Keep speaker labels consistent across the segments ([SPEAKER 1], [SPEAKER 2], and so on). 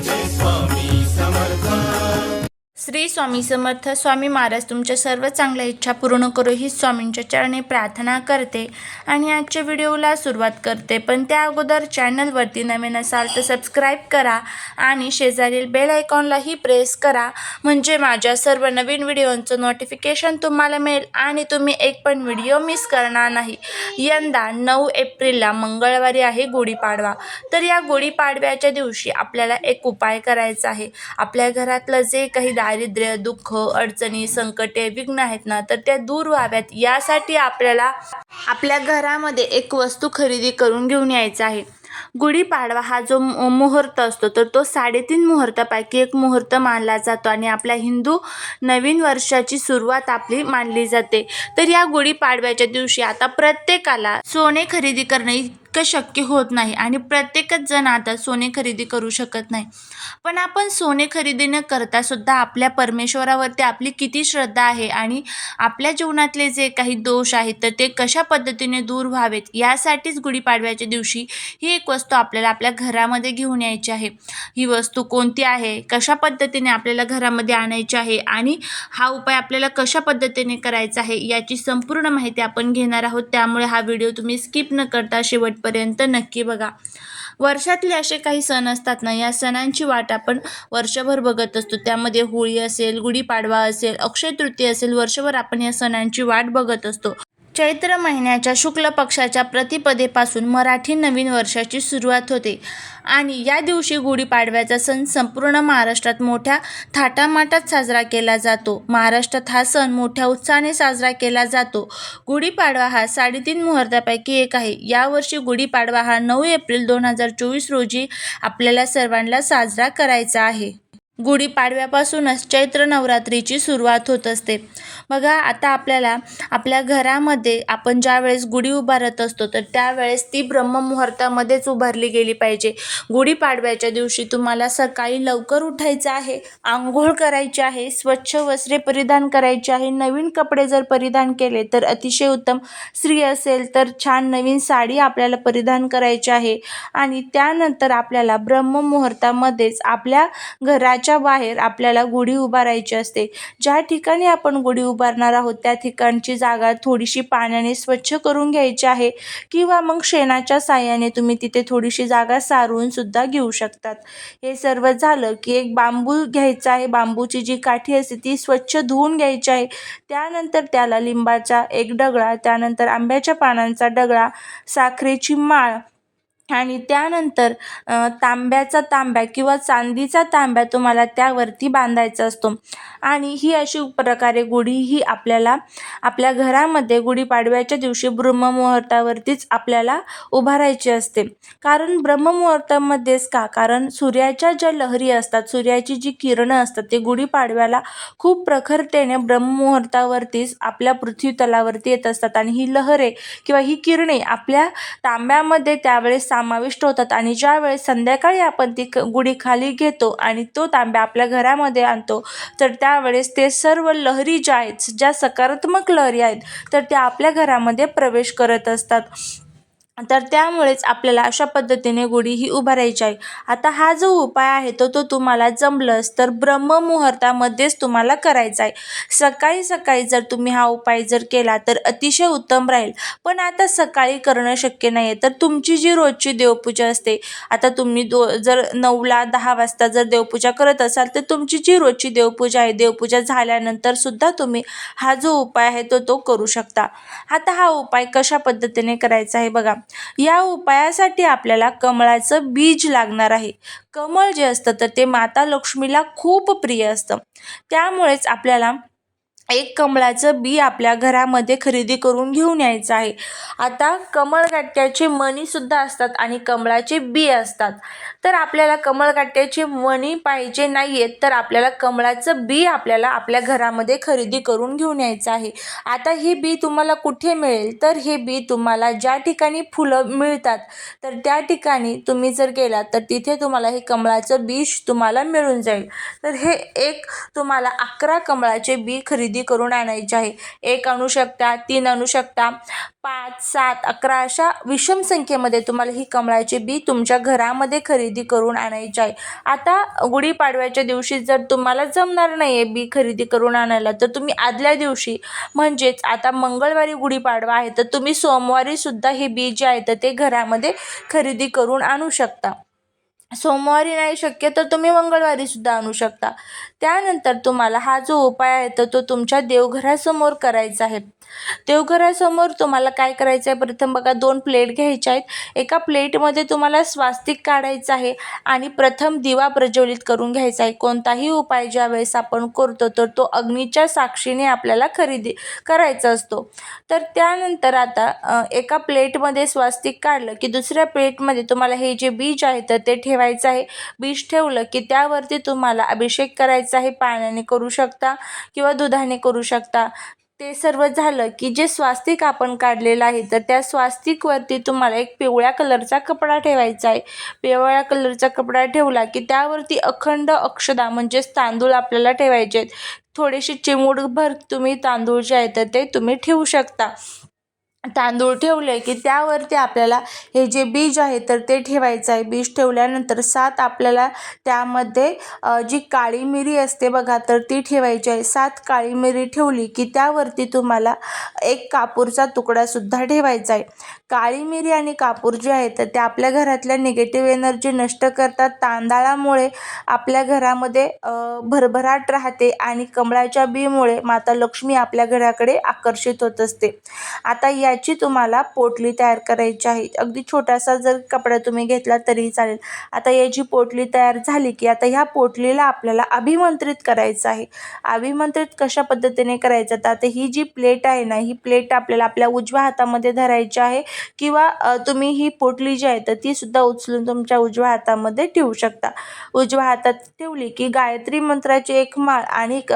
[SPEAKER 1] this one. Shri Swami Samarth Swami Maharaj तुमच्या सर्व चांगल्या इच्छा पूर्ण करू ही स्वामींच्या चरणी प्रार्थना करते आणि आजच्या व्हिडिओला सुरुवात करते. पण त्या अगोदर चॅनलवरती नवीन असाल तर सबस्क्राईब करा आणि शेजारील बेल आयकॉनलाही प्रेस करा. म्हणजे माझ्या सर्व नवीन व्हिडिओंचं नोटिफिकेशन तुम्हाला मिळेल आणि तुम्ही एक पण व्हिडिओ मिस करणार नाही. यंदा नऊ एप्रिलला मंगळवारी आहे गुढीपाडवा. तर या गुढीपाडव्याच्या दिवशी आपल्याला एक उपाय करायचा आहे. आपल्या घरातलं जे काही दारिद्र्य दुःख अडचणी संकटे विघ्न आहेत ना तर त्या दूर व्हाव्यात. यासाठी आपल्याला आपल्या घरामध्ये एक वस्तू खरेदी करून घेऊन यायचं आहे. गुढीपाडवा हा जो मुहूर्त असतो तर तो साडेतीन मुहूर्तापैकी एक मुहूर्त मानला जातो आणि आपल्या हिंदू नवीन वर्षाची सुरुवात आपली मानली जाते. तर या गुढीपाडव्याच्या दिवशी आता प्रत्येकाला सोने खरेदी करणे इतकं शक्य होत नाही आणि प्रत्येकच जण आता सोने खरेदी करू शकत नाही. पण आपण सोने खरेदी न करता सुद्धा आपल्या परमेश्वरावरती आपली किती श्रद्धा आहे आणि आपल्या जीवनातले जे काही दोष आहेत तर ते कशा पद्धतीने दूर व्हावेत यासाठीच गुढीपाडव्याच्या दिवशी ही एक वस्तू आपल्याला आपल्या घरामध्ये घेऊन यायची आहे. ही वस्तू कोणती आहे कशा पद्धतीने आपल्याला घरामध्ये आणायची आहे आणि हा उपाय आपल्याला कशा पद्धतीने करायचा आहे याची संपूर्ण माहिती आपण घेणार आहोत. त्यामुळे हा व्हिडिओ तुम्ही स्किप न करता शेवटपर्यंत नक्की बघा. वर्षातले असे काही सण असतात ना या सणांची वाट आपण वर्षभर बघत असतो. त्यामध्ये होळी असेल गुढीपाडवा असेल अक्षय तृतीय असेल वर्षभर आपण या सणांची वाट बघत असतो. चैत्र महिन्याच्या शुक्ल पक्षाच्या प्रतिपदेपासून मराठी नवीन वर्षाची सुरुवात होते. आणि या दिवशी गुढीपाडव्याचा सण संपूर्ण महाराष्ट्रात मोठ्या थाटामाटात साजरा केला जातो. महाराष्ट्रात हा सण मोठ्या उत्साहाने साजरा केला जातो. गुढीपाडवा हा साडेतीन मुहूर्तापैकी एक आहे. यावर्षी गुढीपाडवा हा नऊ एप्रिल दोन हजार चोवीस रोजी आपल्याला सर्वांना साजरा करायचा आहे. गुढीपाडव्यापासूनच चैत्र नवरात्रीची सुरुवात होत असते. बघा आता आपल्याला आपल्या घरामध्ये आपण ज्यावेळेस गुढी उभारत असतो तर त्यावेळेस ती ब्रह्ममुहूर्तामध्येच उभारली गेली पाहिजे. गुढीपाडव्याच्या दिवशी तुम्हाला सकाळी लवकर उठायचं आहे आंघोळ करायची आहे स्वच्छ वस्त्रे परिधान करायची आहे नवीन कपडे जर परिधान केले तर अतिशय उत्तम. स्त्री असेल तर छान नवीन साडी आपल्याला परिधान करायची आहे. आणि त्यानंतर आपल्याला ब्रह्ममुहूर्तामध्येच आपल्या घराच्या बाहेर आपल्याला गुढी उभारायची असते. ज्या ठिकाणी आपण गुढी उभारणार आहोत त्या ठिकाणची जागा थोडीशी पाण्याने स्वच्छ करून घ्यायची आहे किंवा मग शेणाच्या साह्याने तुम्ही तिथे थोडीशी जागा सारून सुद्धा घेऊ शकतात. हे सर्व झालं की एक बांबू घ्यायचा आहे. बांबूची जी काठी असते ती स्वच्छ धुवून घ्यायची आहे. त्यानंतर त्याला लिंबाचा एक डगळा त्यानंतर आंब्याच्या पानांचा डगळा साखरेची माळ आणि त्यानंतर तांब्याचा तांब्या किंवा चांदीचा तांब्या तुम्हाला त्यावरती बांधायचा असतो. आणि ही अशी प्रकारे गुढी ही आपल्याला आपल्या घरामध्ये गुढीपाडव्याच्या दिवशी ब्रह्ममुहूर्तावरतीच आपल्याला उभारायची असते. कारण ब्रह्ममुहूर्तामध्येच का? कारण सूर्याच्या ज्या लहरी असतात सूर्याची जी किरणं असतात ते गुढीपाडव्याला खूप प्रखरतेने ब्रह्ममुहूर्तावरतीच आपल्या पृथ्वी तलावरती येत असतात. आणि ही लहरे किंवा ही किरणे आपल्या तांब्यामध्ये त्यावेळेस समाविष्ट होतात. आणि ज्यावेळेस संध्याकाळी आपण ती क गुढी खाली घेतो आणि तो तांब्या आपल्या घरामध्ये आणतो तर त्यावेळेस ते सर्व लहरी ज्या आहेत ज्या सकारात्मक लहरी आहेत तर त्या आपल्या घरामध्ये प्रवेश करत असतात. तर त्यामुळेच आपल्याला अशा पद्धतीने गुढी ही उभारायची आहे. आता हा जो उपाय आहे तो तो तुम्हाला जमलंच तर ब्रह्ममुहूर्तामध्येच तुम्हाला करायचा आहे. सकाळी सकाळी जर तुम्ही हा उपाय जर केला तर अतिशय उत्तम राहील. पण आता सकाळी करणं शक्य नाही आहे तर तुमची जी रोजची देवपूजा असते आता तुम्ही दो जर नऊला दहा वाजता जर देवपूजा करत असाल तर तुमची जी रोजची देवपूजा आहे देवपूजा झाल्यानंतर सुद्धा तुम्ही हा जो उपाय आहे तो तो करू शकता. आता हा उपाय कशा पद्धतीने करायचा आहे बघा. या उपायासाठी आपल्याला कमळाचं बीज लागणार आहे. कमळ जे असतं तर ते माता लक्ष्मीला खूप प्रिय असतं. त्यामुळेच आपल्याला एक कमळाचं बी आपल्या घरामध्ये खरेदी करून घेऊन यायचं आहे. आता कमळगट्ट्याचे मणीसुद्धा असतात आणि कमळाचे बी असतात. तर आपल्याला कमळगट्ट्याचे मणी पाहिजे नाही आहेत तर आपल्याला कमळाचं बी आपल्याला आपल्या घरामध्ये खरेदी करून घेऊन यायचं आहे. आता हे बी तुम्हाला कुठे मिळेल? तर हे बी तुम्हाला ज्या ठिकाणी फुलं मिळतात तर त्या ठिकाणी तुम्ही जर गेलात तर तिथे तुम्हाला हे कमळाचं बीज तुम्हाला मिळून जाईल. तर हे एक तुम्हाला अकरा कमळाचे बी खरेदी खरेदी करून आणायची आहे. एक आणू शकता तीन आणू शकता पाच सात अकरा अशा विषम संख्येमध्ये तुम्हाला ही कमळाचे बी तुमच्या घरामध्ये खरेदी करून आणायचे आहे. आता गुढीपाडव्याच्या दिवशी जर तुम्हाला जमणार नाही आहे बी खरेदी करून आणायला तर तुम्ही आदल्या दिवशी म्हणजेच आता मंगळवारी गुढीपाडवा आहे तर तुम्ही सोमवारीसुद्धा हे बी जे आहे तर ते घरामध्ये खरेदी करून आणू शकता. सोमवारी नाही शक्य तर तुम्ही मंगळवारीसुद्धा आणू शकता. त्यानंतर तुम्हाला हा जो उपाय आहे तर तो तुमच्या देवघरासमोर करायचा आहे. देवघरासमोर तुम्हाला काय करायचं आहे प्रथम बघा दोन प्लेट घ्यायच्या आहेत. एका प्लेटमध्ये तुम्हाला स्वास्तिक काढायचं आहे आणि प्रथम दिवा प्रज्वलित करून घ्यायचा आहे. कोणताही उपाय ज्या वेळेस आपण करतो तर तो अग्नीच्या साक्षीने आपल्याला खरेदी करायचा असतो. तर त्यानंतर आता एका प्लेटमध्ये स्वास्तिक काढलं की दुसऱ्या प्लेटमध्ये तुम्हाला हे जे बीज आहे तर ते ठेवायचं आहे. बीज ठेवलं की त्यावरती तुम्हाला अभिषेक करायचा आहे पाण्याने करू शकता किंवा दुधाने करू शकता. ते सर्व झालं की जे स्वास्तिक आपण काढलेलं आहे तर त्या स्वास्तिकवरती तुम्हाला एक पिवळ्या कलरचा कपडा ठेवायचा आहे. पिवळ्या कलरचा कपडा ठेवला की त्यावरती अखंड अक्षदा म्हणजेच तांदूळ आपल्याला ठेवायचे आहेत. थोडेसे चिमूटभर तुम्ही तांदूळ जे आहेत तर ते तुम्ही ठेवू शकता. तांदूळ ठेवले की त्यावरती आपल्याला हे जे बीज आहे तर ते ठेवायचं आहे. बीज ठेवल्यानंतर सात आपल्याला त्यामध्ये जी काळी मिरी असते बघा तर ती ठेवायची आहे. सात काळी मिरी ठेवली की त्यावरती तुम्हाला एक कापूरचा तुकडासुद्धा ठेवायचा आहे. काळी मिरी आणि कापूर जे आहे तर ते आपल्या घरातल्या निगेटिव्ह एनर्जी नष्ट करतात. तांदळामुळे आपल्या घरामध्ये भरभराट राहते आणि कमळाच्या बीमुळे माता लक्ष्मी आपल्या घराकडे आकर्षित होत असते. आता या याची तुम्हाला पोटली तयार करायची आहे. अगदी छोटासा जर कपडा तुम्ही घेतला तरी चालेल. आता याची पोटली तयार झाली की आता ह्या पोटलीला आपल्याला अभिमंत्रित करायचं आहे. अभिमंत्रित कशा पद्धतीने करायचं? तर आता ही जी प्लेट आहे ना ही प्लेट आपल्याला आपल्या उजव्या हातामध्ये धरायची आहे किंवा तुम्ही ही पोटली जी आहे तर ती सुद्धा उचलून तुमच्या उजव्या हातामध्ये ठेवू शकता. उजव्या हातात ठेवली की गायत्री मंत्राची एक माळ आणि एक,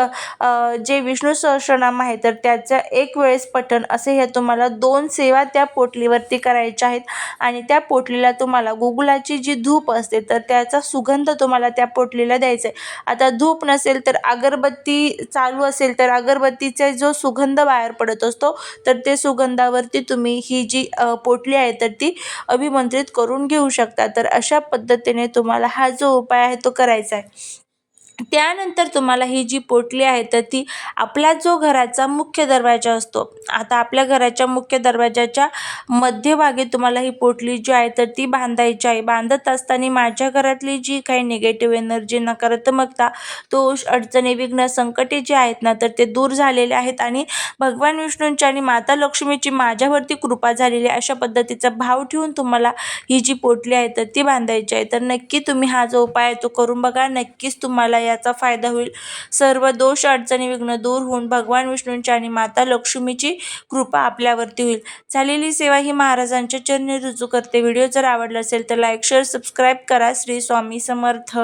[SPEAKER 1] जे विष्णू सहस्रनाम आहे तर त्याचं एक वेळेस पठण असे हे तुम्हाला दोन सेवा त्या पोटलीवरती करायच्या आहेत. आणि त्या पोटलीला तुम्हाला गुगलाची जी धूप असते तर त्याचा सुगंध तुम्हाला त्या पोटलीला द्यायचा आहे. आता धूप नसेल तर अगरबत्ती चालू असेल तर अगरबत्तीचा जो सुगंध बाहेर पडत असतो तर ते सुगंधावरती तुम्ही ही जी पोटली आहे तर ती अभिमंत्रित करून घेऊ शकता. तर अशा पद्धतीने तुम्हाला हा जो उपाय आहे तो करायचा आहे. त्यानंतर तुम्हाला ही जी पोटली आहे तर ती आपला जो घराचा मुख्य दरवाजा असतो आता आपल्या घराच्या मुख्य दरवाजाच्या मध्यभागी तुम्हाला ही पोटली जी आहे तर ती बांधायची आहे. बांधत असताना माझ्या घरातली जी काही निगेटिव्ह एनर्जी नकारात्मकता दोष अडचणी विघ्न संकटे जे आहेत ना तर ते दूर झालेले आहेत आणि भगवान विष्णूंची आणि माता लक्ष्मीची माझ्यावरती कृपा झालेली अशा पद्धतीचा भाव ठेवून तुम्हाला ही जी पोटली आहे तर ती बांधायची आहे. तर नक्की तुम्ही हा जो उपाय आहे तो करून बघा. नक्कीच तुम्हाला या याचा फायदा होईल. सर्व दोष अडचणी विघ्न दूर होऊन भगवान विष्णूंची आणि माता लक्ष्मीची कृपा आपल्यावरती होईल. झालेली सेवा ही महाराजांच्या चरणी रुजू करते. व्हिडिओ जर आवडला असेल तर लाईक शेअर सबस्क्राईब करा. श्री स्वामी समर्थ.